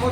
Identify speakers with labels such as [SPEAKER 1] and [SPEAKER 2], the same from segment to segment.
[SPEAKER 1] 아,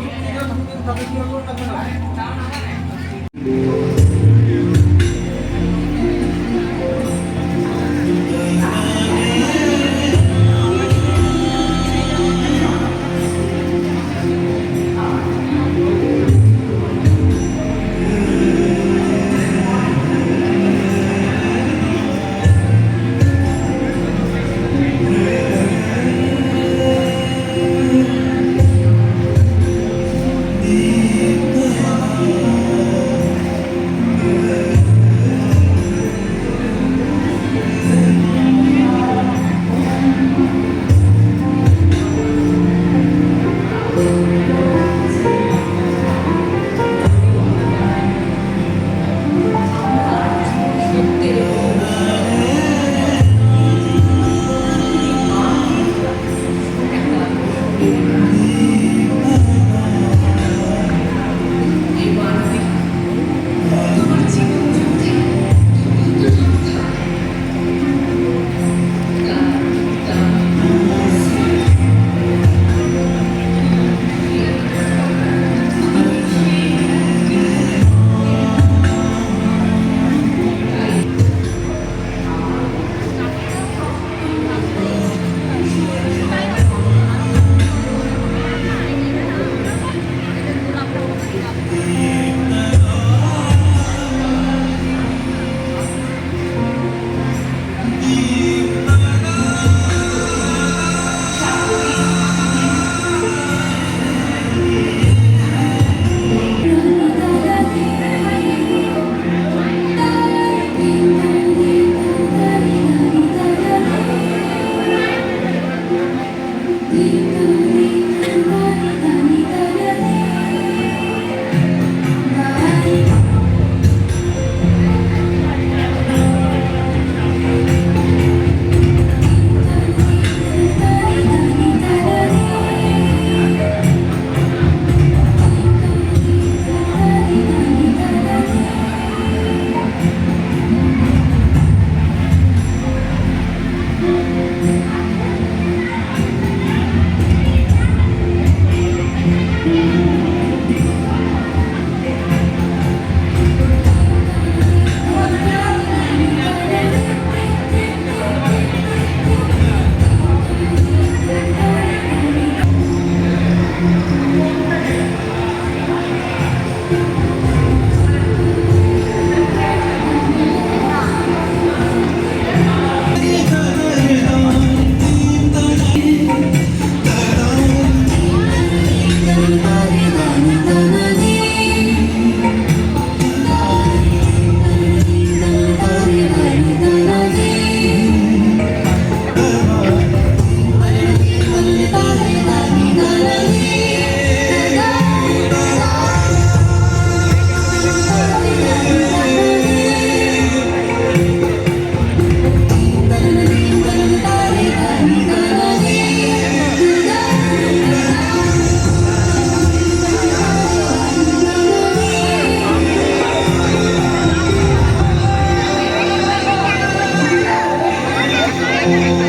[SPEAKER 1] Thank you.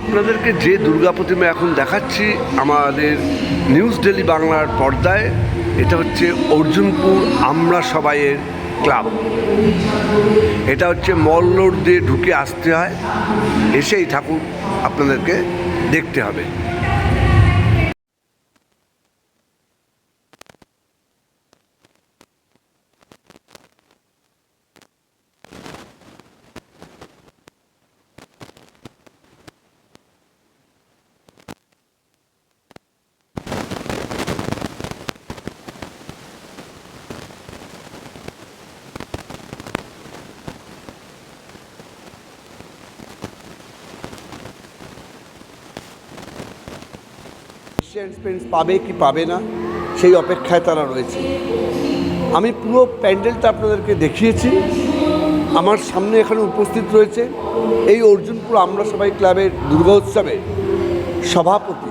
[SPEAKER 2] আপনাদেরকে যে দুর্গা প্রতিমা এখন দেখাচ্ছি আমাদের নিউজ ডেলি বাংলার পর্দায় এটা হচ্ছে অর্জুনপুর আমরা সবাইয়ের ক্লাব। এটা হচ্ছে মল রোড দিয়ে ঢুকে আসতে হয়, এসেই ঠাকুর আপনাদেরকে দেখতে হবে। এশিয়ান পেন্টস পাবে কি পাবে না সেই অপেক্ষায় তারা রয়েছে। আমি পুরো প্যান্ডেলটা আপনাদেরকে দেখিয়েছি। আমার সামনে এখানে উপস্থিত রয়েছে। এই অর্জুনপুর আমরা সবাই ক্লাবের দুর্গা উৎসবের সভাপতি।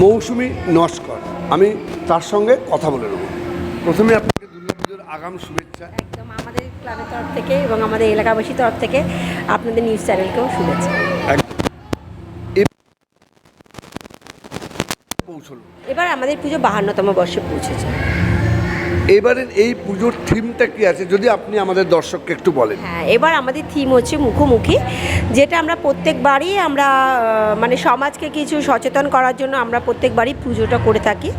[SPEAKER 2] মৌসুমি নস্কর আমি তার সঙ্গে কথা বলে নেব। প্রথমে আপনাকে দুর্গাপুজোর আগাম শুভেচ্ছা।
[SPEAKER 3] একদম আমাদের ক্লাবের তরফ থেকে এবং আমাদের এলাকাবাসীর তরফ থেকে আপনাদের নিউজ চ্যানেলকেও শুভেচ্ছা।
[SPEAKER 2] পৌঁছলো
[SPEAKER 3] এবার আমাদের পুজো বাহান্নতম বর্ষে পৌঁছেছে।
[SPEAKER 2] এবারের এই পুজোর থিমটা কি আছে? যদি আপনি আমাদের দর্শককে একটু বলেন।
[SPEAKER 3] হ্যাঁ এবার আমাদের থিম হচ্ছে মুখোমুখি, যেটা আমরা প্রত্যেকবারই আমরা মানে সমাজকে কিছু সচেতন করার জন্য আমরা প্রত্যেকবারই পুজোটা করে থাকি।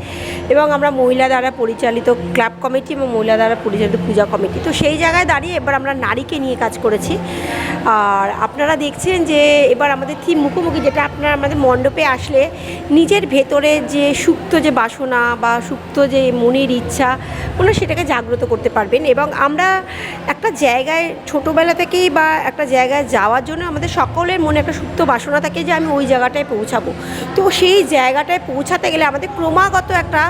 [SPEAKER 3] এবং আমরা মহিলা দ্বারা পরিচালিত ক্লাব কমিটি এবং মহিলা দ্বারা পরিচালিত পূজা কমিটি। তো সেই জায়গায় দাঁড়িয়ে এবার আমরা নারীকে নিয়ে কাজ করেছি। আর আপনারা দেখছেন যে এবার আমাদের থিম মুখোমুখি, যেটা আপনারা আমাদের মণ্ডপে আসলে নিজের ভেতরে যে সুপ্ত যে বাসনা বা সুপ্ত যে মনের ইচ্ছা ওনারা সেটাকে জাগ্রত করতে পারবেন এবং আমরা একটা জায়গায় ছোটোবেলা থেকেই বা একটা জায়গায় যাওয়ার জন্য আমাদের সকলের মনে একটা সুপ্ত বাসনা থাকে যে আমি ওই জায়গাটায় পৌঁছাবো। তো সেই জায়গাটায় পৌঁছাতে গেলে আমাদের ক্রমাগত একটা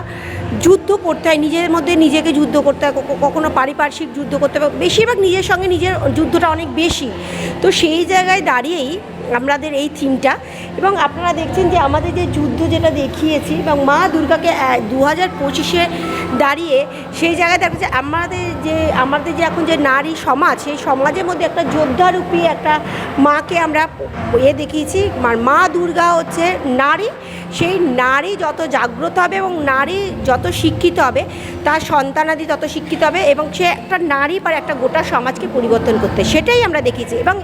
[SPEAKER 3] যুদ্ধ করতে হয়, নিজের মধ্যে নিজেকে যুদ্ধ করতে হয় কখনো পারিপার্শ্বিক যুদ্ধ করতে হবে বেশিরভাগ নিজের সঙ্গে নিজের যুদ্ধটা অনেক বেশি। তো সেই জায়গায় দাঁড়িয়েই আমাদের এই থিমটা, এবং আপনারা দেখছেন যে আমাদের যে যুদ্ধ যেটা দেখিয়েছি, এবং মা দুর্গাকে দু হাজার পঁচিশে দাঁড়িয়ে সেই জায়গায় দেখা যাচ্ছে আমাদের যে আমাদের যে এখন যে নারী সমাজ, সেই সমাজের মধ্যে একটা যোদ্ধারূপী একটা মাকে আমরা এ দেখিয়েছি। মা দুর্গা হচ্ছে নারী। সেই নারী যত জাগ্রত হবে এবং নারী যত শিক্ষিত হবে, তার সন্তানাদি তত শিক্ষিত হবে এবং সে একটা নারী পারে একটা গোটা সমাজকে পরিবর্তন করতে। সেটাই আমরা দেখেছি এবং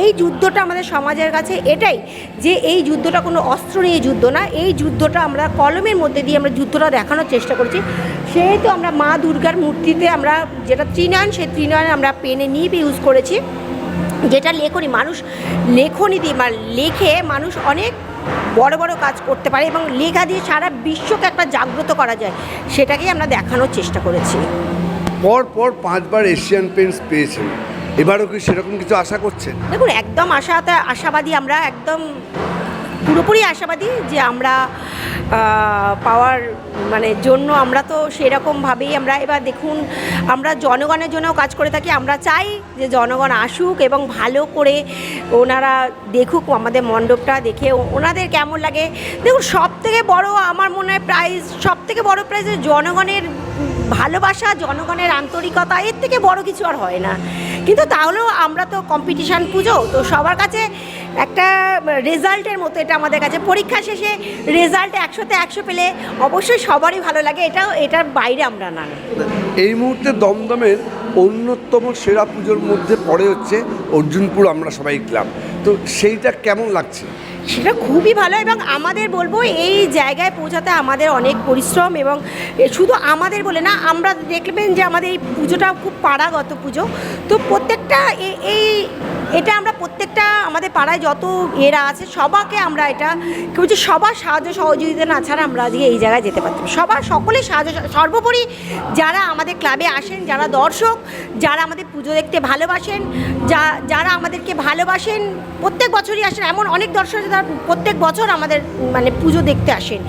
[SPEAKER 3] এই যুদ্ধটা আমাদের সমাজের কাছে এটাই যে, এই যুদ্ধটা কোনো অস্ত্র নিয়ে যুদ্ধ না, এই যুদ্ধটা আমরা কলমের মধ্যে দিয়ে আমরা যুদ্ধটা দেখানোর চেষ্টা করছি। সেহেতু আমরা মা দুর্গার মূর্তিতে আমরা যেটা ত্রিনয়ন সেই ত্রিনয়ন আমরা পেনে নিয়ে ইউজ করেছি। যেটা লেখনি মানুষ লেখনি দিয়ে মানে লেখে মানুষ অনেক বড় বড় কাজ করতে পারে এবং লেখা দিয়ে সারা বিশ্বকে একটা জাগ্রত করা যায় সেটাকেই আমরা দেখানোর চেষ্টা করেছি।
[SPEAKER 2] পর পর পাঁচবার এশিয়ান পেন্টস পেয়েছেন। এবারও কি সেরকম কিছু আশা করছেন?
[SPEAKER 3] দেখুন একদম আশাতে আশাবাদী আমরা একদম পুরোপুরি আশাবাদী যে আমরা পাওয়ার মানে জন্য আমরা তো সেরকমভাবেই আমরা এবার দেখুন, আমরা জনগণের জন্য কাজ করে থাকি, আমরা চাই যে জনগণ আসুক এবং ভালো করে ওনারা দেখুক আমাদের মণ্ডপটা দেখে ওনাদের কেমন লাগে। দেখুন সব থেকে বড় আমার মনে হয় প্রাইজ সব থেকে বড়ো প্রাইজ জনগণের ভালোবাসা, জনগণের আন্তরিকতা, এর থেকে বড় কিছু আর হয় না। কিন্তু তাহলেও আমরা তো কম্পিটিশান পুজো, তো সবার কাছে একটা রেজাল্টের মতো এটা আমাদের কাছে। পরীক্ষা শেষে রেজাল্ট একশোতে একশো পেলে অবশ্যই সবারই ভালো লাগে, এটাও, এটার বাইরে আমরা না।
[SPEAKER 2] এই মুহূর্তে দমদমের অন্যতম সেরা পুজোর মধ্যে পড়ে হচ্ছে অর্জুনপুর আমরা সবাই ক্লাব তো সেইটা কেমন লাগছে?
[SPEAKER 3] সেটা খুবই ভালো এবং আমাদের বলব এই জায়গায় পৌঁছাতে আমাদের অনেক পরিশ্রম এবং শুধু আমাদের বলে না, আমরা দেখবেন যে আমাদের এই পুজোটা খুব পাড়াগত পুজো। তো প্রত্যেকটা এই এটা আমরা প্রত্যেকটা আমাদের পাড়ায় যত এরা আছে, সবাকে আমরা এটা কি বলছি সবার সাহায্য সহযোগিতা না ছাড়া আমরা আজকে এই জায়গায় যেতে পারতাম সবার সকলেই সাহায্য সর্বোপরি যারা আমাদের ক্লাবে আসেন, যারা দর্শক, যারা আমাদের পুজো দেখতে ভালোবাসেন, যা, যারা আমাদেরকে ভালোবাসেন প্রত্যেক বছরই আসেন, এমন অনেক দর্শক তারা প্রত্যেক বছর আমাদের মানে পুজো দেখতে আসেন।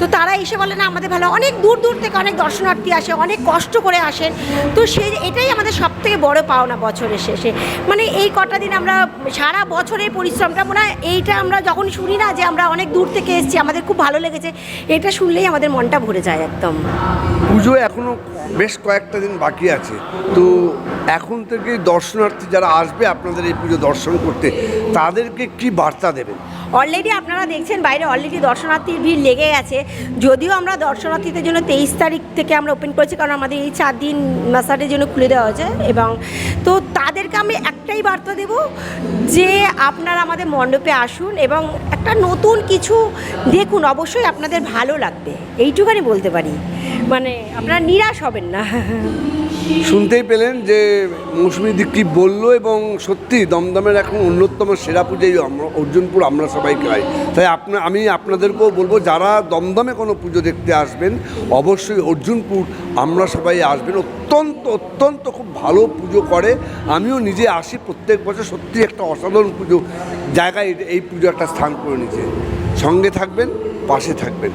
[SPEAKER 3] তো তারা এসে বলে, না, আমাদের ভালো। অনেক দূর দূর থেকে অনেক দর্শনার্থী আসে, অনেক কষ্ট করে আসেন। তো সেই, এটাই আমাদের সব থেকে বড় পাওনা বছরের শেষে। মানে এই কটা দিন আমরা, সারা বছরের পরিশ্রমটা মনে হয়, এইটা আমরা যখন শুনি না যে আমরা অনেক দূর থেকে এসেছি, আমাদের খুব ভালো লেগেছে, এটা শুনলেই আমাদের মনটা ভরে যায় একদম।
[SPEAKER 2] পুজো এখনও বেশ কয়েকটা দিন বাকি আছে। তো এখন থেকে দর্শনার্থী যারা আসবে, আপনাদের এই পুজো দর্শন করতে তাদেরকে কি বার্তা দেবেন?
[SPEAKER 3] অলরেডি আপনারা দেখছেন বাইরে অলরেডি দর্শনার্থীর ভিড় লেগে গেছে যদিও আমরা দর্শনার্থীদের জন্য তেইশ তারিখ থেকে আমরা ওপেন করেছি, কারণ আমাদের এই চার দিন মাসাটের জন্য খুলে দেওয়া হয়েছে এবং তো তাদেরকে আমি একটাই বার্তা দেব যে আপনারা আমাদের মণ্ডপে আসুন এবং একটা নতুন কিছু দেখুন। অবশ্যই আপনাদের ভালো লাগবে। এইটুখানি বলতে পারি। মানে আপনারা নিরাশ হবেন না।
[SPEAKER 2] শুনতেই পেলেন যে মৌসুমী দিক কি বলল এবং সত্যি দমদমের এখন অন্যতম সেরা পুজোই অর্জুনপুর আমরা সবাই খাই। তাই আপনা আমি আপনাদেরকেও বলব, যারা দমদমে কোনো পুজো দেখতে আসবেন, অবশ্যই অর্জুনপুর আমরা সবাই আসবেন। অত্যন্ত অত্যন্ত খুব ভালো পুজো করে। আমিও নিজে আসি প্রত্যেক বছর। সত্যি একটা অসাধারণ পুজো জায়গায় এই পুজো একটা স্থান করে নিচ্ছে সঙ্গে থাকবেন, পাশে থাকবেন।